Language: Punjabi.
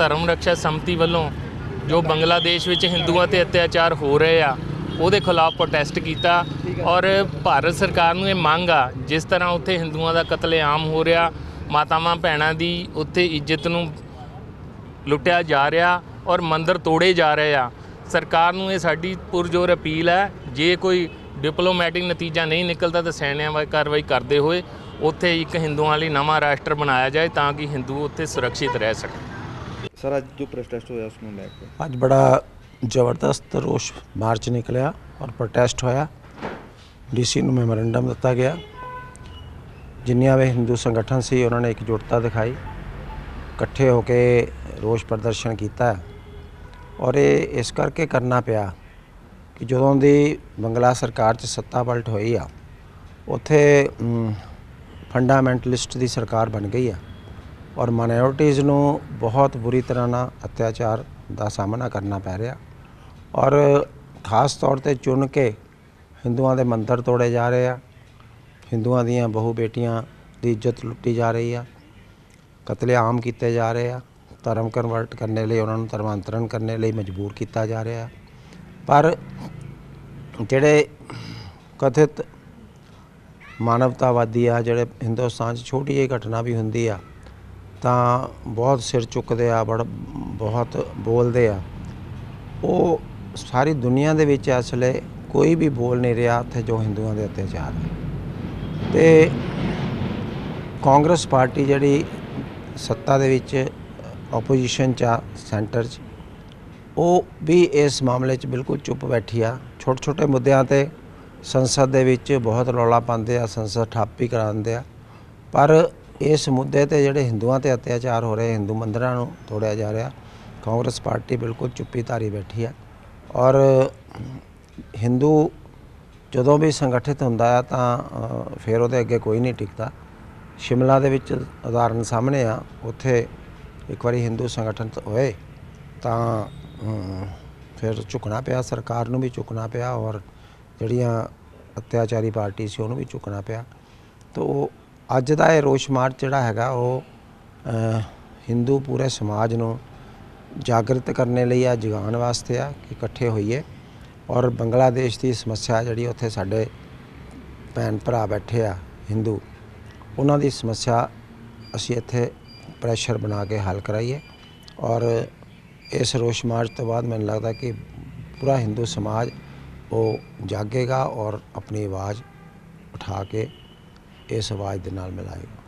ਧਰਮ ਰੱਖਿਆ ਸੰਮਤੀ ਵੱਲੋਂ ਜੋ ਬੰਗਲਾਦੇਸ਼ ਵਿੱਚ ਹਿੰਦੂਆਂ ਤੇ ਅਤਿਆਚਾਰ ਹੋ ਰਹੇ ਆ, ਉਹਦੇ ਖਿਲਾਫ ਪ੍ਰੋਟੈਸਟ ਕੀਤਾ ਔਰ ਭਾਰਤ ਸਰਕਾਰ ਨੂੰ ਇਹ ਮੰਗ ਆ, ਜਿਸ ਤਰ੍ਹਾਂ ਉੱਥੇ ਹਿੰਦੂਆਂ ਦਾ ਕਤਲੇਆਮ ਹੋ ਰਿਹਾ, ਮਾਤਾਵਾਂ ਭੈਣਾਂ ਦੀ ਉੱਥੇ ਇੱਜ਼ਤ ਨੂੰ ਲੁੱਟਿਆ ਜਾ ਰਿਹਾ ਔਰ ਮੰਦਰ ਤੋੜੇ ਜਾ ਰਹੇ ਆ। ਸਰਕਾਰ ਨੂੰ ਇਹ ਸਾਡੀ ਪੁਰਜੋਰ ਅਪੀਲ ਹੈ, ਜੇ ਕੋਈ ਡਿਪਲੋਮੈਟਿਕ ਨਤੀਜਾ ਨਹੀਂ ਨਿਕਲਦਾ ਤਾਂ ਸੈਨਿਆਂ ਵਾਲੀ ਕਾਰਵਾਈ ਕਰਦੇ ਹੋਏ ਉੱਥੇ ਇੱਕ ਹਿੰਦੂਆਂ ਲਈ ਨਵਾਂ ਰਾਸ਼ਟਰ ਬਣਾਇਆ ਜਾਏ ਤਾਂ ਕਿ ਹਿੰਦੂ ਉੱਥੇ ਸੁਰੱਖਿਅਤ ਰਹਿ ਸਕਣ। ਸਰ ਅੱਜ ਜੋ ਪ੍ਰੋਟੈਸਟ ਹੋਇਆ ਉਸ ਨੂੰ ਲੈ ਕੇ। ਅੱਜ ਬੜਾ ਜ਼ਬਰਦਸਤ ਰੋਸ ਮਾਰਚ ਨਿਕਲਿਆ ਔਰ ਪ੍ਰੋਟੈਸਟ ਹੋਇਆ। ਡੀਸੀ ਨੂੰ ਮੈਮੋਰੈਂਡਮ ਦਿੱਤਾ ਗਿਆ। ਜਿੰਨੀਆਂ ਵੀ ਹਿੰਦੂ ਸੰਗਠਨ ਸੀ, ਉਹਨਾਂ ਨੇ ਇਕਜੁੱਟਤਾ ਦਿਖਾਈ। ਇਕੱਠੇ ਹੋ ਕੇ ਰੋਸ ਪ੍ਰਦਰਸ਼ਨ ਕੀਤਾ। ਔਰ ਇਹ ਇਸ ਕਰਕੇ ਕਰਨਾ ਪਿਆ ਕਿ ਜਦੋਂ ਦੀ ਬੰਗਲਾ ਸਰਕਾਰ 'ਚ ਸੱਤਾ ਪਲਟ ਹੋਈ ਆ, ਉੱਥੇ ਫੰਡਾਮੈਂਟਲਿਸਟ ਦੀ ਸਰਕਾਰ ਬਣ ਗਈ ਆ। ਔਰ ਮਾਈਨੋਰਿਟੀਜ਼ ਨੂੰ ਬਹੁਤ ਬੁਰੀ ਤਰ੍ਹਾਂ ਨਾਲ ਅਤਿਆਚਾਰ ਦਾ ਸਾਹਮਣਾ ਕਰਨਾ ਪੈ ਰਿਹਾ। ਔਰ ਖਾਸ ਤੌਰ ਤੇ ਚੁਣ ਕੇ ਹਿੰਦੂਆਂ ਦੇ ਮੰਦਰ ਤੋੜੇ ਜਾ ਰਹੇ ਆ। ਹਿੰਦੂਆਂ ਦੀਆਂ ਬਹੂ ਬੇਟੀਆਂ ਦੀ ਇੱਜ਼ਤ ਲੁੱਟੀ ਜਾ ਰਹੀ ਆ। ਕਤਲੇਆਮ ਕੀਤੇ ਜਾ ਰਹੇ ਆ। ਧਰਮ ਕਨਵਰਟ ਕਰਨੇ ਲਈ ਉਹਨਾਂ ਨੂੰ ਧਰਮਾਂਤਰਨ ਕਰਨੇ ਲਈ ਮਜਬੂਰ ਕੀਤਾ ਜਾ ਰਿਹਾ ਪਰ ਜਿਹੜੇ ਕਥਿਤ ਮਾਨਵਤਾਵਾਦੀ ਆ, ਜਿਹੜੇ ਹਿੰਦੁਸਤਾਨ 'ਚ ਛੋਟੀ ਜਿਹੀ ਘਟਨਾ ਵੀ ਹੁੰਦੀ ਆ ਤਾਂ ਬਹੁਤ ਸਿਰ ਚੁੱਕਦੇ ਆ, ਬੜ, ਬਹੁਤ ਬੋਲਦੇ ਆ। ਉਹ ਸਾਰੀ ਦੁਨੀਆ ਦੇ ਵਿੱਚ ਇਸ ਵੇਲੇ ਕੋਈ ਵੀ ਬੋਲ ਨਹੀਂ ਰਿਹਾ ਉੱਥੇ ਜੋ ਹਿੰਦੂਆਂ ਦੇ ਅਤਿਆਚਾਰ ਹੈ। ਤੇ ਕਾਂਗਰਸ ਪਾਰਟੀ ਜਿਹੜੀ ਸੱਤਾ ਦੇ ਵਿੱਚ ਆਪੋਜੀਸ਼ਨ ਚ ਆ ਸੈਂਟਰ 'ਚ, ਉਹ ਵੀ ਇਸ ਮਾਮਲੇ 'ਚ ਬਿਲਕੁਲ ਚੁੱਪ ਬੈਠੀ ਆ। ਛੋਟੇ ਛੋਟੇ ਮੁੱਦਿਆਂ ਤੇ ਸੰਸਦ ਦੇ ਵਿੱਚ ਬਹੁਤ ਰੌਲਾ ਪਾਉਂਦੇ ਆ, ਸੰਸਦ ਠਾਪੀ ਵੀ ਕਰਾਉਂਦੇ ਆ। ਪਰ ਇਸ ਮੁੱਦੇ ਤੇ ਜਿਹੜੇ ਹਿੰਦੂਆਂ ਤੇ ਅਤਿਆਚਾਰ ਹੋ ਰਹੇ, ਹਿੰਦੂ ਮੰਦਰਾਂ ਨੂੰ ਤੋੜਿਆ ਜਾ ਰਿਹਾ, ਕਾਂਗਰਸ ਪਾਰਟੀ ਬਿਲਕੁਲ ਚੁੱਪੀ ਧਾਰੀ ਬੈਠੀ ਆ ਔਰ ਹਿੰਦੂ ਜਦੋਂ ਵੀ ਸੰਗਠਿਤ ਹੁੰਦਾ ਆ ਤਾਂ ਫਿਰ ਉਹਦੇ ਅੱਗੇ ਕੋਈ ਨਹੀਂ ਟਿਕਦਾ। ਸ਼ਿਮਲਾ ਦੇ ਵਿੱਚ ਉਦਾਹਰਨ ਸਾਹਮਣੇ ਆ, ਉੱਥੇ ਇੱਕ ਵਾਰੀ ਹਿੰਦੂ ਸੰਗਠਨ ਹੋਏ ਤਾਂ ਫਿਰ ਝੁਕਣਾ ਪਿਆ, ਸਰਕਾਰ ਨੂੰ ਵੀ ਝੁਕਣਾ ਪਿਆ ਔਰ ਜਿਹੜੀਆਂ ਅਤਿਆਚਾਰੀ ਪਾਰਟੀ ਸੀ ਉਹਨੂੰ ਵੀ ਝੁਕਣਾ ਪਿਆ। ਤੋ ਅੱਜ ਦਾ ਇਹ ਰੋਸ਼ ਮਾਰਚ ਜਿਹੜਾ ਹੈਗਾ ਉਹ ਹਿੰਦੂ ਪੂਰੇ ਸਮਾਜ ਨੂੰ ਜਾਗਰਤ ਕਰਨ ਲਈ ਆ, ਜਗਾਉਣ ਵਾਸਤੇ ਆ, ਕਿ ਇਕੱਠੇ ਹੋਈਏ। ਔਰ ਬੰਗਲਾਦੇਸ਼ ਦੀ ਸਮੱਸਿਆ ਜਿਹੜੀ ਉੱਥੇ ਸਾਡੇ ਭੈਣ ਭਰਾ ਬੈਠੇ ਆ, ਹਿੰਦੂ, ਉਹਨਾਂ ਦੀ ਸਮੱਸਿਆ ਅਸੀਂ ਇੱਥੇ ਪ੍ਰੈਸ਼ਰ ਬਣਾ ਕੇ ਹੱਲ ਕਰਾਈਏ। ਔਰ ਇਸ ਰੋਸ਼ ਮਾਰਚ ਤੋਂ ਬਾਅਦ ਮੈਨੂੰ ਲੱਗਦਾ ਕਿ ਪੂਰਾ ਹਿੰਦੂ ਸਮਾਜ ਉਹ ਜਾਗੇਗਾ ਔਰ ਆਪਣੀ ਆਵਾਜ਼ ਉਠਾ ਕੇ ਇਸ ਆਵਾਜ਼ ਦੇ ਨਾਲ ਮਿਲਾਏਗਾ